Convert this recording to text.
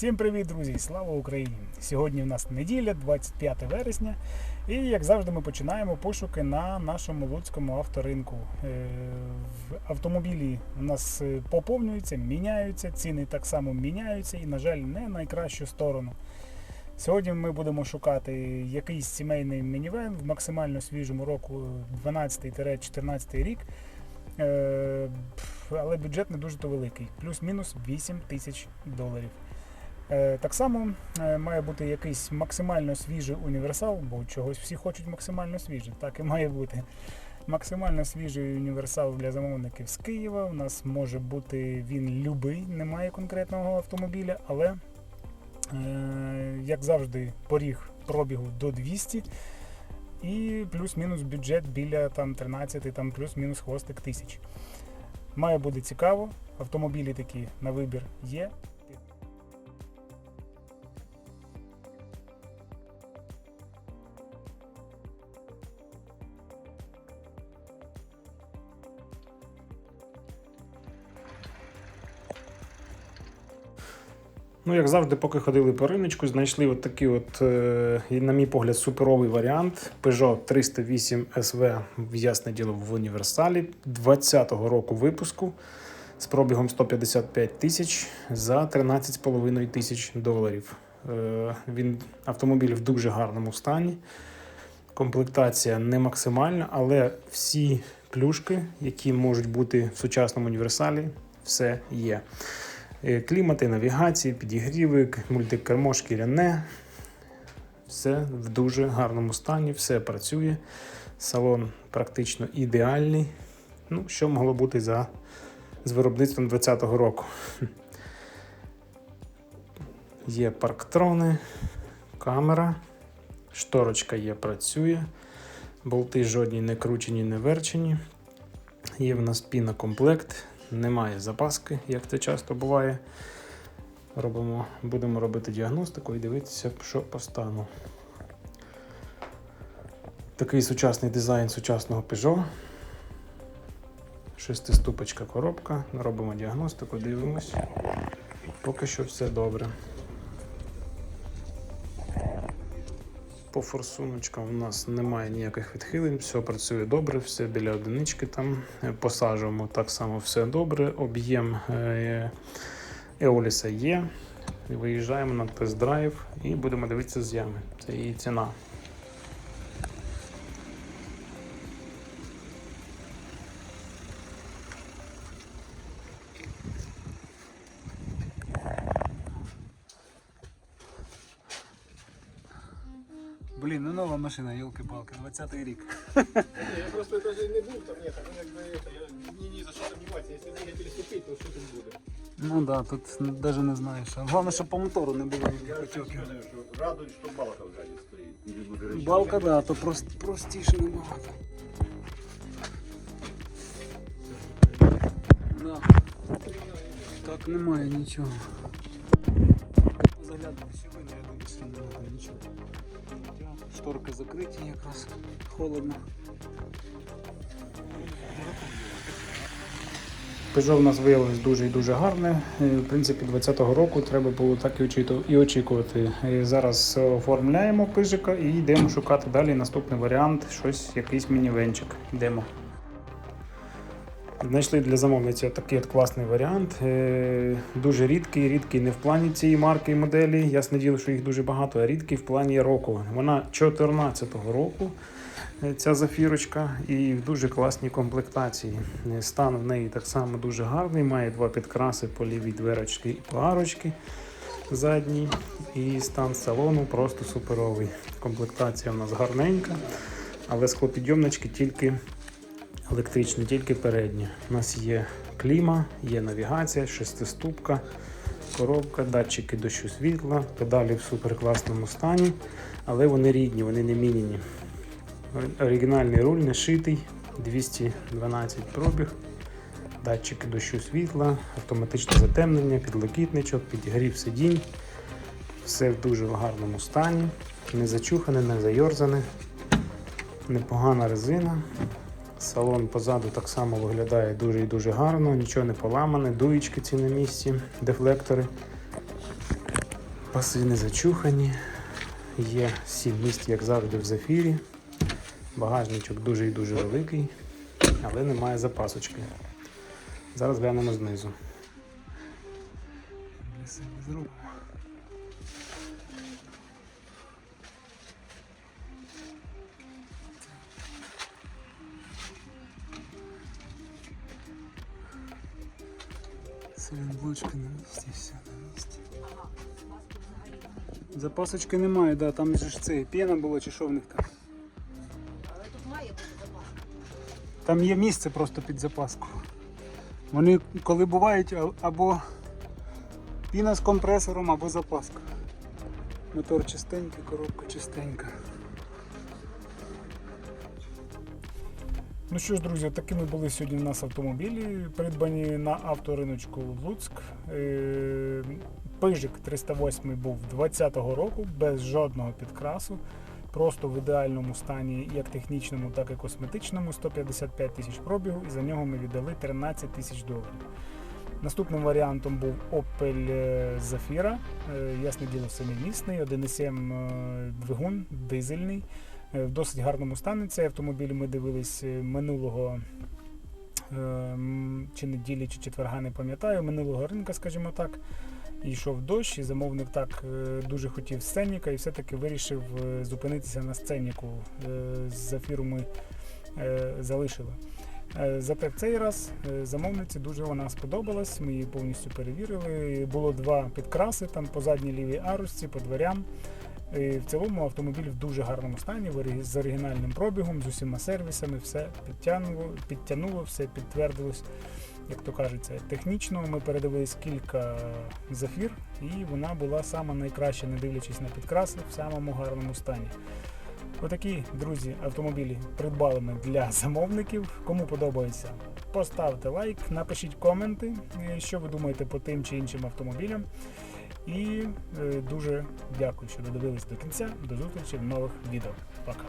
Всім привіт, друзі! Слава Україні! Сьогодні в нас неділя, 25 вересня, і як завжди, ми починаємо пошуки на нашому луцькому авторинку. Е, Автомобілі у нас е, поповнюються, міняються, ціни так само міняються і, на жаль, не найкращу сторону. Сьогодні ми будемо шукати якийсь сімейний мінівен в максимально свіжому року 12-14 рік. Е, Але бюджет не дуже то великий, плюс-мінус 8 тисяч доларів. Е, Так само е, має бути якийсь максимально свіжий універсал, бо чогось всі хочуть максимально свіжий, так і має бути. Максимально свіжий універсал для замовників з Києва. У нас може бути він любий, немає конкретного автомобіля, але, е, як завжди, поріг пробігу до 200 і плюс-мінус бюджет біля там 13, там плюс-мінус хвостик тисяч. Має бути цікаво. Автомобілі такі на вибір є. Ну, як завжди, поки ходили по риночку, знайшли от такий, от, е, на мій погляд, суперовий варіант Peugeot 308 SV, ясне діло, в універсалі 20-го року випуску з пробігом 155 тисяч за 13,5 тисяч доларів. Е, він автомобіль в дуже гарному стані. Комплектація не максимальна, але всі плюшки, які можуть бути в сучасному універсалі, все є. Е, Клімати, навігації, підігріви, мультикермо шкіряне. Все в дуже гарному стані, все працює. Салон практично ідеальний. Ну, що могло бути за, з виробництвом 2020 року. Є парктрони, камера, шторочка є, працює. Болти жодні не кручені, не верчені. Є в нас пінокомплект, немає запаски, як це часто буває. Робимо, будемо робити діагностику і дивитися, що по стану. Такий сучасний дизайн сучасного Peugeot. Шестиступочка коробка. Робимо діагностику, дивимось. Поки що все добре. По форсуночкам у нас немає ніяких відхилень, все працює добре, все біля одинички там. Посажуємо так само все добре. Об'єм е, Еоліса є. Виїжджаємо на тест-драйв і будемо дивитися з ями. Це її ціна. Блін, ну нова машина, йолки-палки, 20-й рік. Я просто даже не був там, ні, там якби это, я ні, ні за що сомневаться, якщо двигатель ступить, то що тут буде? Ну да, тут навіть не знаєш. Головне, щоб по мотору не було ніяких потьоків. що радують, що балка ззаді стоїть. І не буде речі. Балка, да, то прост, простіше набагато. Да. Так немає нічого. Заглядаю сьогодні, я думаю, що немає нічого. Шторки закриті якраз холодно. Peugeot у нас виявилось дуже і дуже гарне. Е, В принципі, 2020 року треба було так і очікувати. Е, Зараз оформляємо пижика і йдемо шукати далі наступний варіант, щось, якийсь мінівенчик. Йдемо. Знайшли для замовниці такий от класний варіант. Е, Дуже рідкий, рідкий не в плані цієї марки і моделі. Ясне діло, що їх дуже багато, а рідкий в плані року. Вона 2014 року. е, Ця зафірочка і в дуже класній комплектації. Е, Стан в неї так само дуже гарний. Має два підкраси по лівій дверочки і по арочки задній. І стан салону просто суперовий. Комплектація в нас гарненька, але склопідйомнички тільки електричні, тільки передні. У нас є кліма, є навігація, шестиступка, коробка, датчики дощу світла, педалі в суперкласному стані, але вони рідні, вони не міняні. Оригінальний руль не шитий, 212 пробіг, датчики дощу світла, автоматичне затемнення, підлокітничок, підігрів сидінь. Все в дуже гарному стані, не зачухане, не зайорзане, непогана резина. Салон позаду так само виглядає дуже і дуже гарно, нічого не поламане, дуєчки ці на місці, дефлектори. Паси не зачухані. Є 7 місць, як завжди, в зефірі. Багажничок дуже і дуже великий, але немає запасочки. Зараз глянемо знизу. Себе на місці, все на місці. Запасочки немає, да, там же ж це п'яна була чи що в них там. Але тут має бути запас. Там є місце просто під запаску. Вони коли бувають або піна з компресором, або запаска. Мотор чистенький, коробка чистенька. Ну що ж, друзі, такими були сьогодні в нас автомобілі, придбані на авториночку Луцьк. Е, Пижик 308 був 20-го року, без жодного підкрасу. Просто в ідеальному стані, як технічному, так і косметичному, 155 тисяч пробігу, і за нього ми віддали 13 тисяч доларів. Наступним варіантом був Opel е, Zafira, е, ясне діло, семимісний, 1,7 е, двигун, дизельний. Е, В досить гарному стані цей автомобіль ми дивились е, минулого е, чи неділі, чи четверга, не пам'ятаю, минулого ринка, скажімо так. Йшов дощ, і замовник так дуже хотів сценіка і все-таки вирішив зупинитися на сценіку. Е, Зафіру ми залишили. Зате в цей раз замовниці дуже вона сподобалась. Ми її повністю перевірили. Було два підкраси там по задній лівій арусці, по дверям. І в цілому автомобіль в дуже гарному стані, з оригінальним пробігом, з усіма сервісами, все підтягнуло, підтягнуло, все підтвердилось, як то кажеться. Технічно ми передивились кілька зафір, і вона була сама найкраща, не дивлячись на підкраси, в самому гарному стані. Отакі, друзі, автомобілі придбали ми для замовників. Кому подобається, поставте лайк, напишіть коменти, е, що ви думаєте по тим чи іншим автомобілям. І е, дуже дякую, що додивились до кінця. До зустрічі в нових відео. Пока.